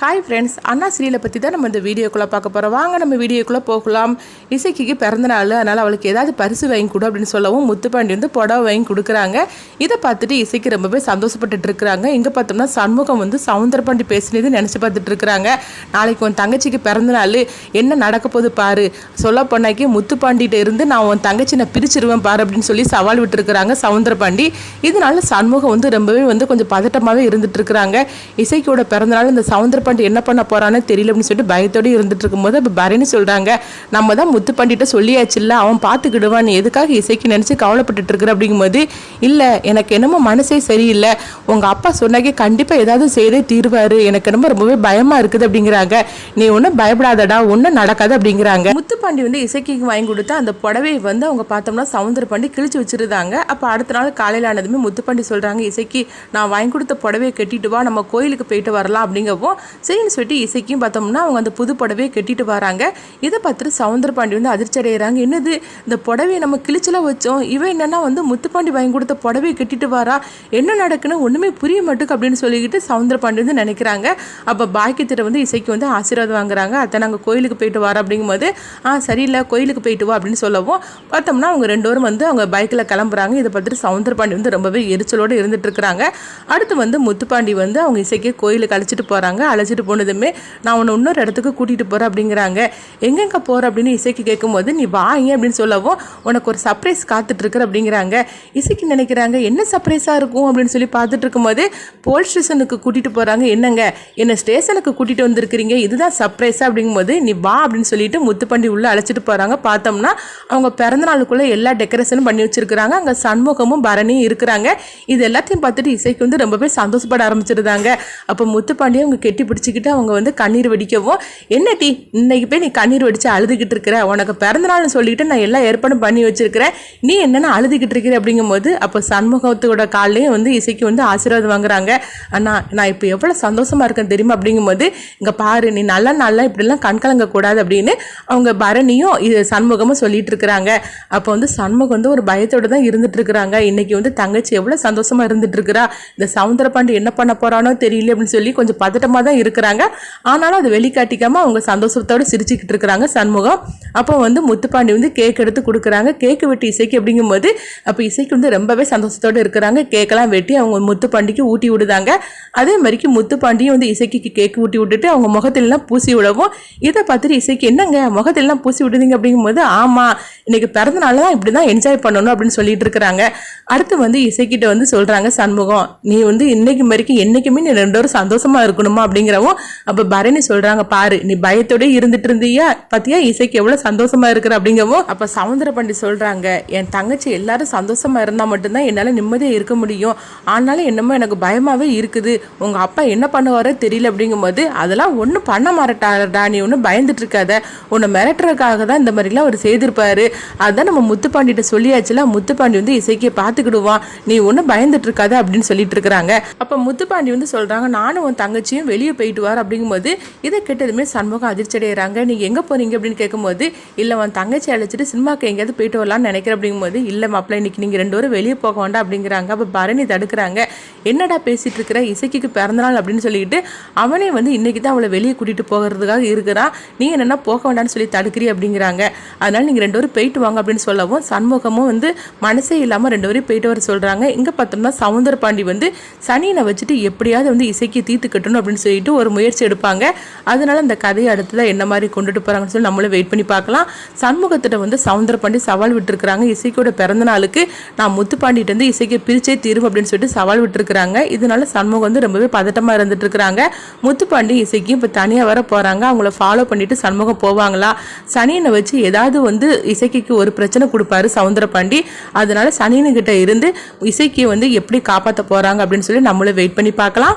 Hi friends அண்ணா சீரியலை பற்றி தான் நம்ம இந்த வீடியோக்குள்ளே பார்க்க போகிறோம் வாங்க நம்ம வீடியோக்குள்ளே போகலாம். இசைக்கு பிறந்த நாள் அதனால் அவளுக்கு ஏதாவது பரிசு வாங்கி கொடு அப்படின்னு சொல்லவும் முத்துப்பாண்டி வந்து புடவை வாங்கி கொடுக்குறாங்க. இதை பார்த்துட்டு இசைக்கு ரொம்பவே சந்தோஷப்பட்டுட்டு இருக்கிறாங்க. இங்கே பார்த்தோம்னா சண்முகம் வந்து சவுந்தரபாண்டி பேசினது நினச்சி பார்த்துட்டு இருக்கிறாங்க. நாளைக்கு உன் தங்கச்சிக்கு பிறந்த நாள் என்ன நடக்க போகுது பாரு. சொல்ல போனாக்கி முத்துப்பாண்டிகிட்ட இருந்து நான் உன் தங்கச்சி நான் பிரிச்சிருவேன் பாரு அப்படின்னு சொல்லி சவால் விட்டுருக்குறாங்க சவுந்தரபாண்டி. இதனால சண்முகம் வந்து ரொம்பவே வந்து கொஞ்சம் பதட்டமாகவே இருந்துட்டு இருக்கிறாங்க. இசைக்கோட பிறந்தநாள் இந்த சவுந்தரபாண்டி என்ன பண்ண போறான்னு தெரியல அப்படின்னு சொல்லிட்டு பயத்தோடு இருந்துட்டு இருக்கும்போது அப்போ பரணி சொல்கிறாங்க நம்ம தான் முத்துப்பாண்டிகிட்ட சொல்லியாச்சுல்ல அவன் பார்த்துக்கிடுவான் நீ எதுக்காக இசைக்கு நினச்சி கவலைப்பட்டுட்டு இருக்கிற? அப்படிங்கும்போது இல்லை எனக்கு என்னமோ மனசே சரியில்லை. உங்கள் அப்பா சொன்னாக்கே கண்டிப்பாக ஏதாவது செய்தே தீர்வாரு. எனக்கு என்னமோ ரொம்பவே பயமாக இருக்குது அப்படிங்கிறாங்க. நீ ஒன்றும் பயப்படாதடா ஒன்றும் நடக்காது அப்படிங்கிறாங்க. முத்துப்பாண்டி வந்து இசைக்கு வாங்கி கொடுத்தா அந்த புடவையை வந்து அவங்க பார்த்தோம்னா சவுந்தரபாண்டி கிழிச்சு வச்சிருந்தாங்க. அப்போ அடுத்த நாள் காலையில் ஆனதுமே முத்துப்பாண்டி சொல்கிறாங்க இசைக்கு நான் வாங்கி கொடுத்த புடவையை கட்டிட்டு வா நம்ம கோயிலுக்கு போயிட்டு வரலாம் அப்படிங்கவும் சரின்னு சொல்லிட்டு இசைக்கும் பார்த்தோம்னா அவங்க அந்த புது புடவையை கட்டிட்டு வராங்க. இதை பார்த்துட்டு சவுந்தரபாண்டி வந்து அதிர்ச்சி அடைகிறாங்க என்னது? இந்த புடவையை நம்ம கிழிச்சலாக வச்சோம். இவன் என்னென்னா வந்து முத்துப்பாண்டி வாங்கி கொடுத்த புடவையை கட்டிட்டு வரா. என்ன நடக்குன்னு ஒன்றுமே புரிய மாட்டுக்கு அப்படின்னு சொல்லிக்கிட்டு சவுந்தரபாண்டி வந்து நினைக்கிறாங்க. அப்போ பாக்கியத்திட்ட வந்து இசைக்கு வந்து ஆசீர்வாதம் வாங்குறாங்க. அத்தை நாங்கள் கோயிலுக்கு போயிட்டு வரோம் அப்படிங்கும்போது ஆ சரியில்லை கோயிலுக்கு போயிட்டு வா அப்படின்னு சொல்லவும் பார்த்தோம்னா அவங்க ரெண்டு பேரும் வந்து அவங்க பைக்கில் கிளம்புறாங்க. இதை பார்த்துட்டு சவுந்தரபாண்டி வந்து ரொம்பவே எரிச்சலோடு இருந்துட்டு இருக்கிறாங்க. அடுத்து வந்து முத்துப்பாண்டி வந்து அவங்க இசைக்கு கோயிலுக்கு அழைச்சிட்டு போகிறாங்க அழைச்சி அழைச்சிட்டு போனதுமே நான் உன்னை இன்னொரு இடத்துக்கு கூட்டிகிட்டு போகிறேன் அப்படிங்கிறாங்க. எங்கெங்க போகிற அப்படின்னு இசைக்கு கேட்கும்போது நீ வாங்க அப்படின்னு சொல்லவும் உனக்கு ஒரு சர்ப்ரைஸ் காத்துட்ருக்குற அப்படிங்கிறாங்க. இசைக்கு நினைக்கிறாங்க என்ன சர்ப்ரைஸாக இருக்கும்? அப்படின்னு சொல்லி பார்த்துட்டு இருக்கும்போது போலீஸ் ஸ்டேஷனுக்கு கூட்டிகிட்டு போகிறாங்க என்னங்க? என்னை ஸ்டேஷனுக்கு கூட்டிகிட்டு வந்திருக்கிறீங்க? இதுதான் சர்ப்ரைஸாக அப்படிங்கும்போது நீ வா அப்படின்னு சொல்லிட்டு முத்துப்பண்டி உள்ளே அழைச்சிட்டு போகிறாங்க பார்த்தோம்னா அவங்க பிறந்தநாளுக்குள்ளே எல்லா டெக்கரேஷனும் பண்ணி வச்சிருக்கிறாங்க. அங்கே சண்முகமும் பரணியும் இருக்கிறாங்க. இது எல்லாத்தையும் பார்த்துட்டு இசைக்கு வந்து ரொம்பவே சந்தோஷப்பட ஆரம்பிச்சிருந்தாங்க. அப்போ முத்துப்பாண்டியை அவங்க கெட்டி பிடிச்சிக்கிட்டு அவங்க வந்து கண்ணீர் வெடிக்கவும் என்ன டி இன்னைக்கு போய் நீ கண்ணீர் வெடிச்சு அழுதுகிட்டு இருக்கிற? உனக்கு பிறந்த நாள்னு சொல்லிட்டு நான் எல்லாம் ஏற்பாடும் பண்ணி வச்சிருக்கிறேன். நீ என்னென்ன அழுதுகிட்டு இருக்கிற? அப்படிங்கும்போது அப்போ சண்முகத்தோட காலையும் வந்து இசைக்கு வந்து ஆசீர்வாதம் வாங்குறாங்க. அண்ணா நான் இப்போ எவ்வளோ சந்தோஷமாக இருக்கேன் தெரியுமா? அப்படிங்கும்போது இங்கே பாரு நீ நல்லா நல்லா இப்படிலாம் கண்கலங்க கூடாது அப்படின்னு அவங்க பரணியும் இது சண்முகமும் சொல்லிட்டு இருக்கிறாங்க. அப்போ வந்து சண்முகம் வந்து ஒரு பயத்தோடு தான் இருந்துட்டு இருக்கிறாங்க. இன்னைக்கு வந்து தங்கச்சி எவ்வளோ சந்தோஷமாக இருந்துட்டு இருக்கிறா? இந்த சவுந்தரபாண்டி என்ன பண்ண போறானோ தெரியல அப்படின்னு சொல்லி கொஞ்சம் பதட்டமாக தான் இருக்கிறாங்க ஆனாலும் அது வெளிக்காட்டிக்காம அவங்க சந்தோஷத்தோட சிரிச்சுக்கிட்டு இருக்கிறாங்க சண்முகம். அப்போ வந்து முத்துப்பாண்டி வந்து கேக் எடுத்து கொடுக்குறாங்க. கேக்கு வெட்டி இசைக்கு அப்படிங்கும்போது அப்போ இசைக்கு வந்து ரொம்பவே சந்தோஷத்தோட இருக்கிறாங்க. கேக்கெல்லாம் வெட்டி அவங்க முத்துப்பாண்டிக்கு ஊட்டி விடுதாங்க. அதே மாதிரிக்கு முத்துப்பாண்டியும் வந்து இசைக்கு கேக் ஊட்டி விட்டுட்டு அவங்க முகத்திலலாம் பூசி விடவும். இதை பார்த்துட்டு இசைக்கு என்னங்க முகத்திலலாம் பூசி விடுதீங்க அப்படிங்கும்போது ஆமாம் இன்னைக்கு பிறந்த நாள் தான் இப்படி தான் என்ஜாய் பண்ணணும் அப்படின்னு சொல்லிட்டு இருக்கிறாங்க. அடுத்து வந்து இசைக்கிட்ட வந்து சொல்கிறாங்க சண்முகம் நீ வந்து இன்னைக்கு வரைக்கும் என்னைக்குமே நீ ரெண்டு பேரும் சந்தோஷமா இருக்கணுமா அப்படிங்கிறவும் அப்போ பரணி சொல்கிறாங்க பாரு நீ பயத்தோடய இருந்துட்டு இருந்தியா? பார்த்தியா இசைக்கு எவ்வளோ சந்தோஷமா இருக்கிற அப்படிங்கவும் அப்போ சவுந்தர பண்டி சொல்கிறாங்க என் தங்கச்சி எல்லாரும் சந்தோஷமா இருந்தால் மட்டும்தான் என்னால் நிம்மதியாக இருக்க முடியும். ஆனாலும் என்னமோ எனக்கு பயமாகவே இருக்குது. உங்கள் அப்பா என்ன பண்ணுவாரோ தெரியல அப்படிங்கும்போது அதெல்லாம் ஒன்றும் பண்ண மாட்டாடா நீ ஒன்றும் பயந்துட்டு இருக்காத. உன்னை மிரட்டுறதுக்காக தான் இந்த மாதிரிலாம் அவர் செய்திருப்பாரு. அதான் நம்ம முத்துப்பாண்டிகிட்ட சொல்லியாச்சுல முத்துப்பாண்டி வந்து இசைக்கியை பார்த்துக்கிடுவான் நீ ஒன்றும் பயந்துட்டு இருக்காத அப்படின்னு சொல்லிட்டு இருக்கிறாங்க அப்போ முத்துப்பாண்டி வந்து சொல்கிறாங்க நானும் உன் தங்கச்சியும் வெளியே போயிட்டு வார் அப்படிங்கும்போது இதை கேட்டதுமே சண்முகம் அதிர்ச்சி அடைகிறாங்க நீங்கள் எங்கே போகிறீங்க அப்படின்னு கேட்கும்போது இல்லை உன் தங்கச்சி அழைச்சிட்டு சினிமாக்கு எங்கேயாவது போயிட்டு வரலாம்னு நினைக்கிறேன் அப்படிங்கும்போது இல்லை மாப்பிள்ள இன்னைக்கு நீங்கள் ரெண்டு பேரும் வெளியே போக வேண்டாம் அப்படிங்கிறாங்க. அப்போ பரணி தடுக்கிறாங்க. என்னடா பேசிகிட்டு இருக்கிற இசைக்கு பிறந்தநாள் அப்படின்னு சொல்லிட்டு அவனே வந்து இன்னைக்கு தான் அவளை வெளியே கூட்டிகிட்டு போகிறதுக்காக இருக்கிறான். நீ என்னன்னா போக வேண்டாம்னு சொல்லி தடுக்கிறீ அப்படிங்கிறாங்க. அதனால் நீங்கள் ரெண்டு பேரும் போயிட்டு வாங்க அப்படின்னு சொல்லவும் சண்முகமும் வந்து மனசே இல்லாமல் ரெண்டு பேரும் போயிட்டு வர சொல்கிறாங்க இங்கே பார்த்தோம்னா சவுந்தர பாண்டி வந்து சனியனை வச்சுட்டு எப்படியாவது வந்து இசைக்கு தீர்த்து கட்டணும் அப்படின்னு சொல்லிட்டு ஒரு முயற்சி எடுப்பாங்க. அதனால அந்த கதையை அடுத்ததாக என்ன மாதிரி கொண்டுட்டு போகிறாங்கன்னு சொல்லி நம்மளும் வெயிட் பண்ணி பார்க்கலாம். சண்முகத்திட்ட வந்து சவுந்தர பாண்டி சவால் விட்டுருக்காங்க இசைக்கோட பிறந்த நாளுக்கு நான் முத்துப்பாண்டிகிட்டேருந்து வந்து இசைக்கு பிரிச்சே தீரும் அப்படின்னு சொல்லிட்டு சவால் விட்டுருக்குறாங்க. இதனால சண்முகம் வந்து ரொம்பவே பதட்டமாக இருந்துட்டு இருக்கிறாங்க. முத்துப்பாண்டி இசைக்கு இப்போ தனியாக வர போகிறாங்க அவங்கள ஃபாலோ பண்ணிட்டு சண்முகம் போவாங்களா? சனியனை வச்சு ஏதாவது வந்து இசை இசைக்கு ஒரு பிரச்சனை கொடுப்பாரு சவுந்தர பாண்டி. அதனால சனியனுக்கிட்ட இருந்து இசைக்கு வந்து எப்படி காப்பாற்ற போகிறாங்க அப்படின்னு சொல்லி நம்மளும் வெயிட் பண்ணி பார்க்கலாம்.